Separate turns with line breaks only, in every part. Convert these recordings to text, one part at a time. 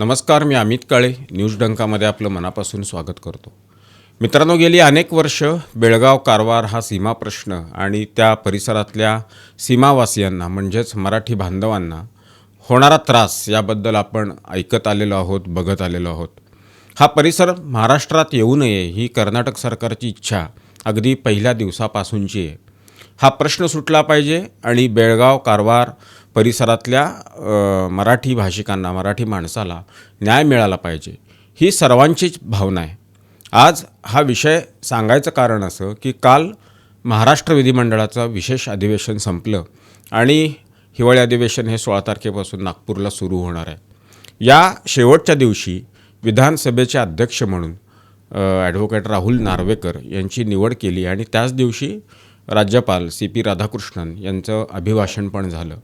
नमस्कार मी अमित काळे. न्यूज डंकामध्ये आपलं मनापासून स्वागत करतो. मित्रांनो गेली अनेक वर्ष बेळगाव कारवार हा सीमा प्रश्न आणि त्या परिसरातल्या सीमावासियांना म्हणजेच मराठी बांधवांना होणारा त्रास याबद्दल आपण ऐकत आलेलो आहोत बघत आलेलो आहोत. हा परिसर महाराष्ट्रात येऊ नये ही कर्नाटक सरकारची इच्छा अगदी पहिल्या दिवसापासूनची आहे. हा प्रश्न सुटला पाहिजे आणि बेळगाव कारवार परिसरातल्या मराठी भाषिकांना मराठी माणसाला न्याय मिळाला पाहिजे ही सर्वांचीच भावना आहे. आज हा विषय सांगायचं कारण असं की काल महाराष्ट्र विधिमंडळाचं विशेष अधिवेशन संपलं आणि हिवाळी अधिवेशन हे सोळा तारखेपासून नागपूरला सुरू होणार आहे. या शेवटच्या दिवशी विधानसभेचे अध्यक्ष म्हणून ॲडव्होकेट राहुल नार्वेकर यांची निवड केली आणि त्याच दिवशी राज्यपाल सी पी राधाकृष्णन यांचं अभिभाषण पण झालं.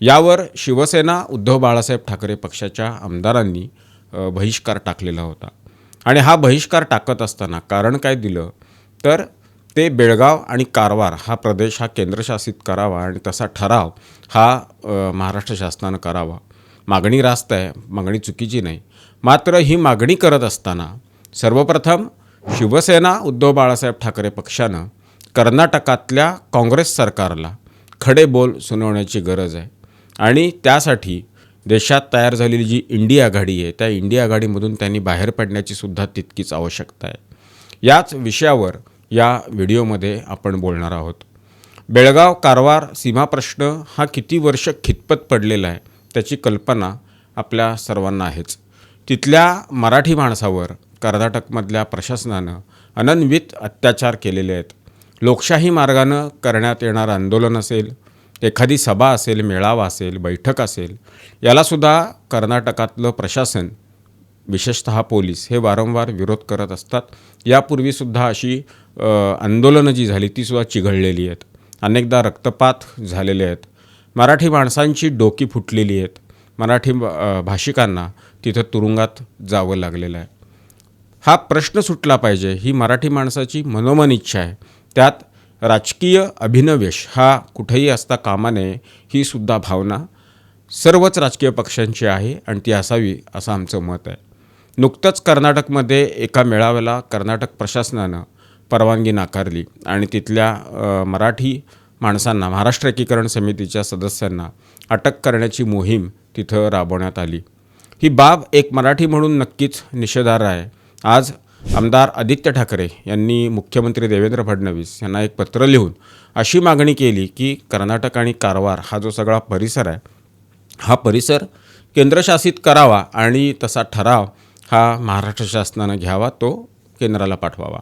यावर शिवसेना उद्धव बाळासाहेब ठाकरे पक्षाच्या आमदारांनी बहिष्कार टाकलेला होता. आणि हा बहिष्कार टाकत असताना कारण काय दिलं? तर ते बेळगाव आणि कारवार हा प्रदेश हा केंद्रशासित करावा आणि तसा ठराव हा महाराष्ट्र शासनानं करावा. मागणी रास्त आहे मागणी चुकीची नाही. मात्र ही मागणी करत असताना सर्वप्रथम शिवसेना उद्धव बाळासाहेब ठाकरे पक्षानं कर्नाटकातल्या काँग्रेस सरकारला खडे बोल सुनावण्याची गरज आहे. आणि त्यासाठी देशात तयार झालेली जी इंडिया आघाडी आहे त्या इंडिया आघाडीमधून त्यांनी बाहेर पडण्याची सुद्धा तितकीच आवश्यकता आहे. याच विषयावर या व्हिडिओमध्ये आपण बोलणार आहोत. बेळगाव कारवार सीमा प्रश्न हा किती वर्ष खितपत पडलेला आहे त्याची कल्पना आपल्या सर्वांना आहेच. तिथल्या मराठी माणसावर कर्नाटकमधल्या प्रशासनानं अनन्वित अत्याचार केलेले आहेत. लोकशाही मार्गानं करण्यात येणारं आंदोलन असेल एखादी सभा असेल मेळावा असेल बैठक असेल यालासुद्धा कर्नाटकातलं प्रशासन विशेषतः पोलीस हे वारंवार विरोध करत असतात. यापूर्वीसुद्धा अशी आंदोलनं जी झाली तीसुद्धा चिघळलेली आहेत. अनेकदा रक्तपात झालेले आहेत. मराठी माणसांची डोकी फुटलेली आहेत. मराठी भाषिकांना तिथं तुरुंगात जावं लागलेलं आहे. हा प्रश्न सुटला पाहिजे. ही मराठी माणसाची मनोमन इच्छा आहे. त्यात राजकीय अभिनवेश हा कुठेही असता कामा नये ही सुद्धा भावना सर्वच राजकीय पक्षांची आहे आणि ती असावी असं आमचं मत आहे. नुकतंच कर्नाटकमध्ये एका मेळाव्याला कर्नाटक प्रशासनानं परवानगी नाकारली आणि तिथल्या मराठी माणसांना महाराष्ट्र एकीकरण समितीच्या सदस्यांना अटक करण्याची मोहीम तिथं राबवण्यात आली. ही बाब एक मराठी म्हणून नक्कीच निषेधार्ह आहे. आज आमदार आदित्य ठाकरे यांनी मुख्यमंत्री देवेंद्र फडणवीस यांना एक पत्र लिहून अशी मागणी केली की कर्नाटक आणि कारवार हा जो सगळा परिसर आहे हा परिसर केंद्रशासित करावा आणि तसा ठराव हा महाराष्ट्र शासनानं घ्यावा तो केंद्राला पाठवावा.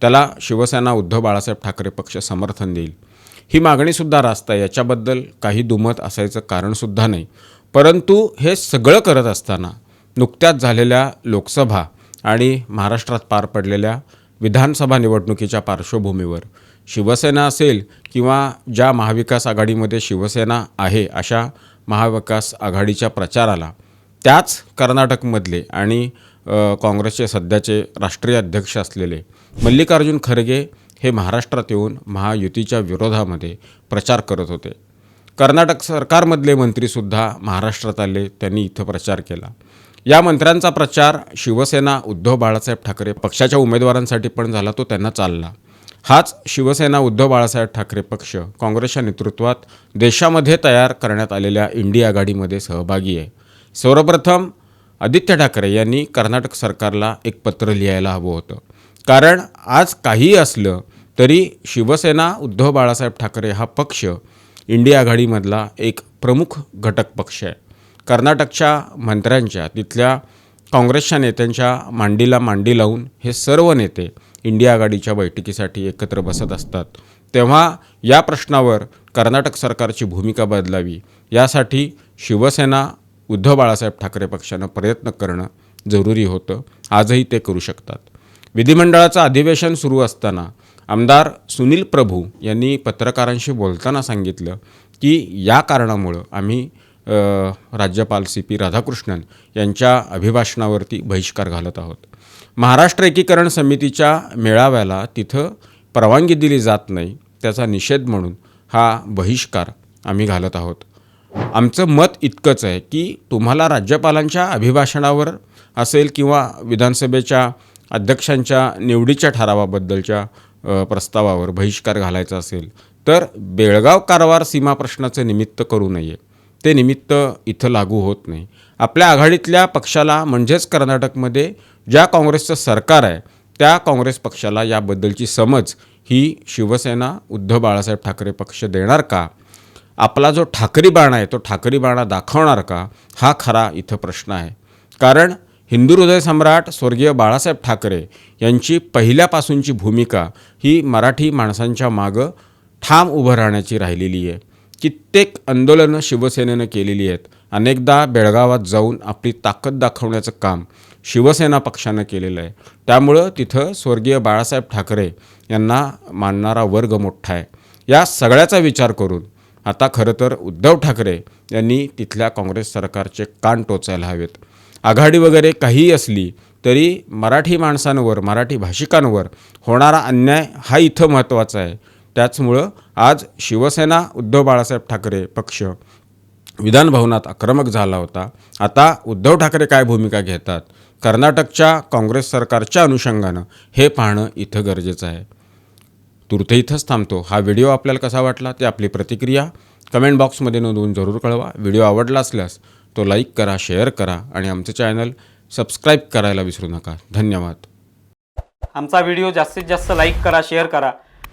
त्याला शिवसेना उद्धव बाळासाहेब ठाकरे पक्ष समर्थन देईल. ही मागणीसुद्धा रास्त आहे. याच्याबद्दल काही दुमत असायचं कारणसुद्धा नाही. परंतु हे सगळं करत असताना नुकत्याच झालेल्या लोकसभा आणि महाराष्ट्रात पार पडलेल्या विधानसभा निवडणुकीच्या पार्श्वभूमीवर शिवसेना असेल किंवा ज्या महाविकास आघाडीमध्ये शिवसेना आहे अशा महाविकास आघाडीच्या प्रचाराला त्याच कर्नाटकमधले आणि काँग्रेसचे सध्याचे राष्ट्रीय अध्यक्ष असलेले मल्लिकार्जुन खरगे हे महाराष्ट्रात येऊन महायुतीच्या विरोधामध्ये प्रचार करत होते. कर्नाटक सरकारमधले मंत्रीसुद्धा महाराष्ट्रात आले त्यांनी इथं प्रचार केला. या मंत्र्यांचा प्रचार शिवसेना उद्धव बाळासाहेब ठाकरे पक्षाच्या उमेदवारांसाठी पण झाला तो त्यांना चालला. हाच शिवसेना उद्धव बाळासाहेब ठाकरे पक्ष काँग्रेसच्या नेतृत्वात देशामध्ये तयार करण्यात आलेल्या इंडिया आघाडीमध्ये सहभागी आहे. सर्वप्रथम आदित्य ठाकरे यांनी कर्नाटक सरकारला एक पत्र लिहायला हवं होतं. कारण आज काहीही असलं तरी शिवसेना उद्धव बाळासाहेब ठाकरे हा पक्ष इंडिया आघाडीमधला एक प्रमुख घटक पक्ष आहे. कर्नाटकच्या मंत्र्यांच्या तिथल्या काँग्रेसच्या नेत्यांच्या मांडीला मांडी लावून हे सर्व नेते इंडिया आघाडीच्या बैठकीसाठी एकत्र बसत असतात. तेव्हा या प्रश्नावर कर्नाटक सरकारची भूमिका बदलावी यासाठी शिवसेना उद्धव बाळासाहेब ठाकरे पक्षानं प्रयत्न करणं जरुरी होतं. आजही ते करू शकतात. विधिमंडळाचं अधिवेशन सुरू असताना आमदार सुनील प्रभू यांनी पत्रकारांशी बोलताना सांगितलं की या कारणामुळं आम्ही राज्यपाल सी पी राधाकृष्णन यांच्या अभिभाषणावरती बहिष्कार घालत आहोत. महाराष्ट्र एकीकरण समितीच्या मेळाव्याला तिथं परवानगी दिली जात नाही त्याचा निषेध म्हणून हा बहिष्कार आम्ही घालत आहोत. आमचं मत इतकंच आहे की तुम्हाला राज्यपालांच्या अभिभाषणावर असेल किंवा विधानसभेच्या अध्यक्षांच्या निवडीच्या ठरावाबद्दलच्या प्रस्तावावर बहिष्कार घालायचा असेल तर बेळगाव कारवार सीमा प्रश्नाचं निमित्त करू नये. ते निमित्त इथं लागू होत नाही. आपल्या आघाडीतल्या पक्षाला म्हणजेच कर्नाटकमध्ये ज्या काँग्रेसचं सरकार आहे त्या काँग्रेस पक्षाला याबद्दलची समज ही शिवसेना उद्धव बाळासाहेब ठाकरे पक्ष देणार का? आपला जो ठाकरी बाणा आहे तो ठाकरी बाणा दाखवणार का? हा खरा इथं प्रश्न आहे. कारण हिंदू हृदय सम्राट स्वर्गीय बाळासाहेब ठाकरे यांची पहिल्यापासूनची भूमिका ही मराठी माणसांच्या मागं ठाम उभं राहण्याची राहिलेली आहे. कित्येक आंदोलनं शिवसेनेनं केलेली आहेत. अनेकदा बेळगावात जाऊन आपली ताकद दाखवण्याचं काम शिवसेना पक्षानं केलेलं आहे. त्यामुळं तिथं स्वर्गीय बाळासाहेब ठाकरे यांना मानणारा वर्ग मोठा आहे. या सगळ्याचा विचार करून आता खरं तर उद्धव ठाकरे यांनी तिथल्या काँग्रेस सरकारचे कान टोचायला हवेत. आघाडी वगैरे काहीही असली तरी मराठी माणसांवर मराठी भाषिकांवर होणारा अन्याय हा इथं महत्त्वाचा आहे. त्याचमुळं आज शिवसेना उद्धव बाळासाहेब ठाकरे पक्ष विधानभवनात आक्रमक झाला होता. आता उद्धव ठाकरे काय भूमिका घेतात? कर्नाटकच्या काँग्रेस सरकारच्या अनुषंगानं हे पाहणं इथं गरजेचं आहे. तुर्त इथंच थांबतो. हा व्हिडिओ आपल्याला कसा वाटला? ते आपली प्रतिक्रिया कमेंट बॉक्समध्ये नोंदवून जरूर कळवा. व्हिडिओ आवडला असल्यास तो लाईक करा शेअर करा आणि आमचं चॅनल सबस्क्राईब करायला विसरू नका. धन्यवाद.
आमचा व्हिडिओ जास्तीत जास्त लाईक करा शेअर करा.